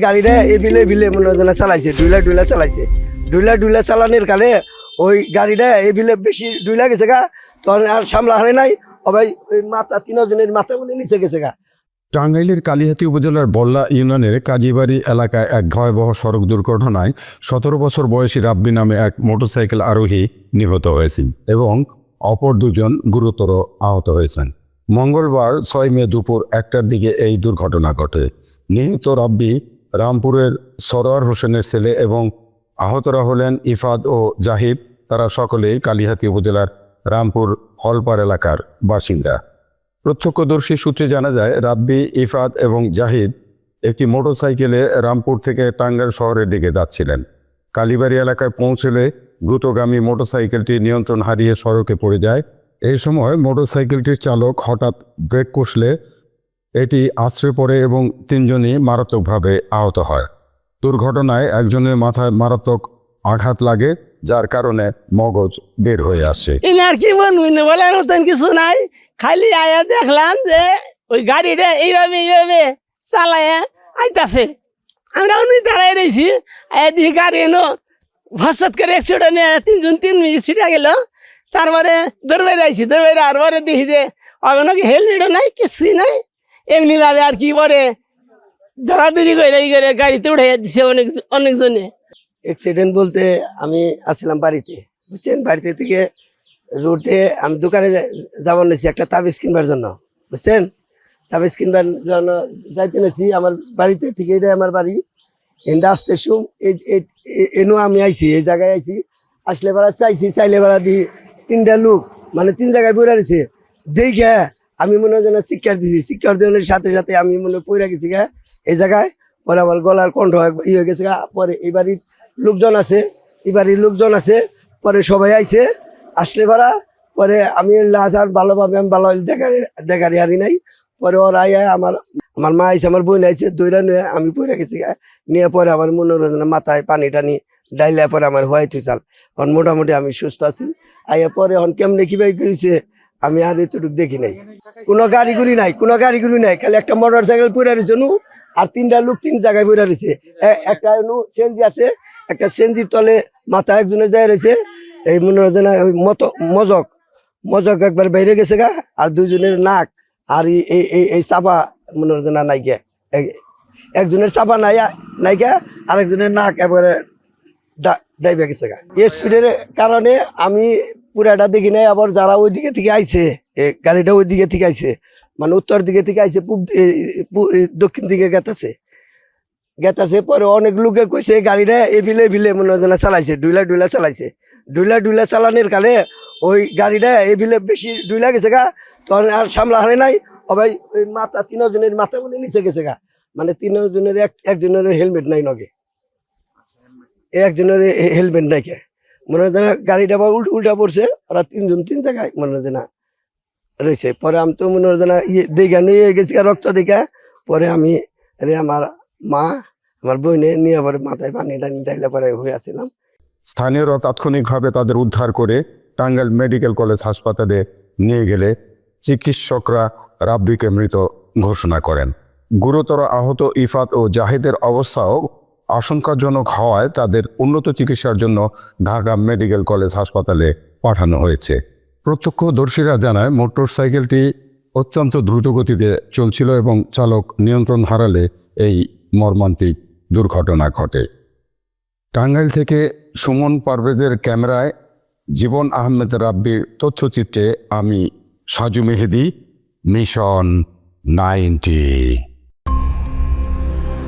গাড়িটা এবিলে বিলে মনে হয় চালাইছে ডুইলা ডুইলা চালাইছে। ডুইলা ডুইলা চালানোর কালে ওই গাড়িটা এবিলে বেশি ডুইলা গেছে গা তখন আর সামলা হারে নাই। অবাই ওই মাথা তিনজনের মাথা বলে নিচে গেছে গা। টাঙ্গাইলের কালিহাতি উপজেলার বল্লা ইউনিয়নের কাজীবাড়ি এলাকায় এক ভয়াবহ সড়ক দুর্ঘটনায় সতেরো বছর বয়সী রাব্বি নামে এক মোটরসাইকেল আরোহী নিহত হয়েছেন এবং অপর দুজন গুরুতর আহত হয়েছেন। মঙ্গলবার ছয় মে দুপুর একটার দিকে এই দুর্ঘটনা ঘটে। নিহত রাব্বি রামপুরের সরোয়ার হোসেনের ছেলে এবং আহতরা হলেন ইফাদ ও জাহিদ তারা সকলেই কালিহাতি উপজেলার রামপুর হলপার এলাকার বাসিন্দা। প্রত্যক্ষদর্শী সূত্রে জানা যায়, রাব্বি, ইফাদ এবং জাহিদ একটি মোটরসাইকেলে রামপুর থেকে টাঙ্গাইল শহরের দিকে যাচ্ছিলেন। কালীবাড়ি এলাকায় পৌঁছলে দ্রুতগামী মোটরসাইকেলটি নিয়ন্ত্রণ হারিয়ে সড়কে পড়ে যায়। এই সময় মোটরসাইকেলটির চালক হঠাৎ ব্রেক কষলে এটি আছড়ে পড়ে এবং তিনজনই মারাত্মকভাবে আহত হয়। দুর্ঘটনায় একজনের মাথায় মারাত্মক আঘাত লাগে, যার কারণে মগজ বের হয়ে আসে। ইনার কি বলব না বলার মতন কিছু নাই। খালি আয়া দেখলাম যে ওই গাড়িটা এইভাবে এইভাবে চালায় আইতাছে। আমরা উনি দাঁড়াই রয়েছি। আয়া দিকে গাড়ি এনো ভসত করে অ্যাক্সিডেন্ট তিনজন, তিন মিনিট ছিটা গেল। তারপরে দৌড়বাই আইছি দৌড়বাই আর পরে দেখি যে অগনকে হেলমেটও নাই, কিছুই নাই। এমনি ভাবে আর কি করে? ধরাধরি করে এই করে গাড়িতে উঠে দিছে অনেক অনেকজনে। অ্যাক্সিডেন্ট বলতে আমি আসছিলাম বাড়িতে, বুঝছেন? বাড়িতে থেকে রোডে আমি দোকানে যাবার নিয়েছি একটা তাবিজ কিনবার জন্য, বুঝছেন? তাবিজ কিনবার জন্য যাইতে নিয়েছি আমার বাড়িতে থেকে এটা আমার বাড়ি। হিন্দা আসতে শুম এনু আমি আইছি, এই জায়গায় আইছি। আসলে বেড়া চাইছি, চাইলে বেড়া দি তিনটা লোক মানে তিন জায়গায় বইরা রয়েছে। দেখে আমি মনে হয় যেন শিক্ষার দিছি। শিক্ষার দেওয়ার সাথে সাথে আমি মনে পইরা গেছি গা। এই জায়গায় পরে আমার গলার কণ্ঠ এক- ই হয়ে গেছে গা। পরে এই বাড়ির লোকজন আছে, এই বাড়ির লোকজন আছে। পরে সবাই আইছে। আসলে ভাড়া, পরে আমি লাশ ভালোভাবে আমি ভালো দেখার দেখারি হারি নাই। পরে ওরা আইয়া আমার আমার মা আইছে, আমার বোন আইছে, দইরা নিয়ে আমি পড়ে গেছি। নিয়ে পরে আমার মনোরঞ্জন মাথায় পানি টানি ডাইলে পরে আমার হোয়াইট চাল। এখন মোটামুটি আমি সুস্থ আছি। আইয়া পরে এখন কেমনে কি ভাই কইছে? আমি আর এতটুকু দেখি নাই। কোনো গাড়ি গুড়ি নাই, কোনো গাড়ি গুড়ি নাই, খালি একটা মোটর সাইকেল পড়ে রয়েছে নু আর তিনটা লোক তিন জায়গায় পড়ে রয়েছে। একটা নু সেনজি আছে, একটা সেনজির তলে মাথা একজনের যায় রয়েছে। এই মনোরঞ্জনা ওই মতো, মজক মজক একবার বাইরে গেছে গা আর দুজনের নাক আর এই- এই চাপা মনোরঞ্জনা নাই গে একজনের চাপা নাই নাই গে আর একজনের নাক একবারে ডাইবে গেছে গা। স্পিডের কারণে আমি পুরাটা দেখি নাই, আবার যারা ওই দিকে থেকে আইছে গাড়িটা ওই দিকে থেকে আইছে মানে উত্তর দিকে থেকে আইছে দক্ষিণ দিকে গেতাছে। গেতাছে পরে অনেক লোকে কইছে, গাড়িটা এবিলে বিলে মনে হয় চালাইছে, ডুইলা ডুইলা চালাইছে। ডুইলা ডুইলা চালানোর কালে ওই গাড়িটা এবিলে বেশি ডুইলা গেছে গা, তখন আর সামলা হারে নাই। অবাই ওই মাথা, তিনজনের মাথা বলে নিচে গেছে গা মানে তিনজনের এক, একজনের হেলমেট নাই নগে। একজনের হেলমেট নাই কে মনে হয় গাড়িটা আবার উল্টা উল্টা পড়ছে, ওরা তিনজন তিন জায়গায় মনে হয় যেন রয়েছে। পরে আমি তো মনে হয় যেন ইয়ে দেখা নিয়ে গেছি রক্ত দেখা। পরে আমি রে আমার মা, আমার বইনে নিয়ে পরে মাথায় পানি টানি ডাইলে পরে হয়ে আসছিলাম। স্থানীয়রা তাৎক্ষণিকভাবে তাদের উদ্ধার করে টাঙ্গাইল মেডিকেল কলেজ হাসপাতালে নিয়ে গেলে চিকিৎসকরা রাব্বিকে মৃত ঘোষণা করেন। গুরুতর আহত ইফাত ও জাহিদের অবস্থাও আশঙ্কাজনক হওয়ায় তাদের উন্নত চিকিৎসার জন্য ঢাকা মেডিকেল কলেজ হাসপাতালে পাঠানো হয়েছে। প্রত্যক্ষদর্শীরা জানায়, মোটরসাইকেলটি অত্যন্ত দ্রুত গতিতে চলছিল এবং চালক নিয়ন্ত্রণ হারালে এই মর্মান্তিক দুর্ঘটনা ঘটে। টাঙ্গাইল থেকে সুমন পারভেজের ক্যামেরায় জীবন আহমেদ রাব্বির তথ্যচিত্রে আমি Saju Mehedi, mission ninety.